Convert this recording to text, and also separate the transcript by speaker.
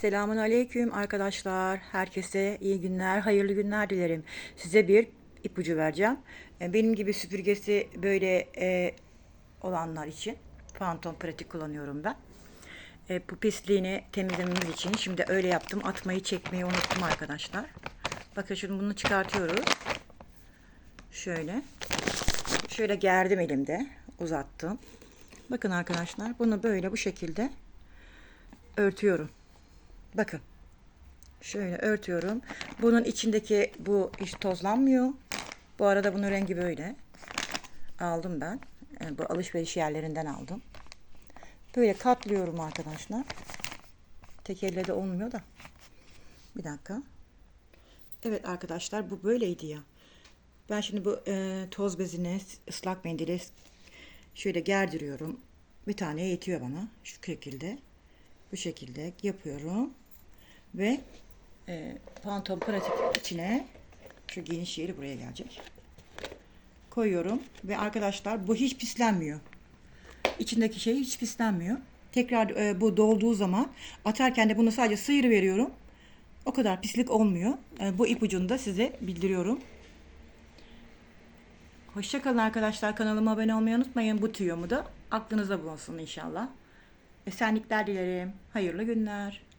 Speaker 1: Selamun Aleyküm arkadaşlar. Herkese iyi günler, hayırlı günler dilerim. Size bir ipucu vereceğim. E, Benim gibi süpürgesi böyle e, olanlar için Phantom pratik kullanıyorum ben. E, bu pisliğini temizlememiz için şimdi öyle yaptım. Atmayı çekmeyi unuttum arkadaşlar. Bakın şimdi bunu çıkartıyoruz. Şöyle. Şöyle gerdim elimde. Uzattım. Bakın arkadaşlar bunu böyle bu şekilde örtüyorum. Bakın. Şöyle örtüyorum. Bunun içindeki bu hiç tozlanmıyor. Bu arada bunun rengi böyle. Aldım ben. Yani bu alışveriş yerlerinden aldım. Böyle katlıyorum arkadaşlar. Tek elle de olmuyor da. Bir dakika. Evet arkadaşlar bu böyleydi ya. Ben şimdi bu e, toz bezini ıslak mendili şöyle gerdiriyorum. Bir tane yetiyor bana. Şu şekilde. Bu şekilde yapıyorum. Ve e, pantolon pratik içine şu geniş yeri buraya gelecek. Koyuyorum ve arkadaşlar bu hiç pislenmiyor. İçindeki şey hiç pislenmiyor. Tekrar e, bu dolduğu zaman atarken de bunu sadece sıyır veriyorum. O kadar pislik olmuyor. E, bu ipucunu da size bildiriyorum. Hoşçakalın arkadaşlar. Kanalıma abone olmayı unutmayın. Bu tüyomu da aklınıza bulunsun inşallah. Esenlikler dilerim. Hayırlı günler.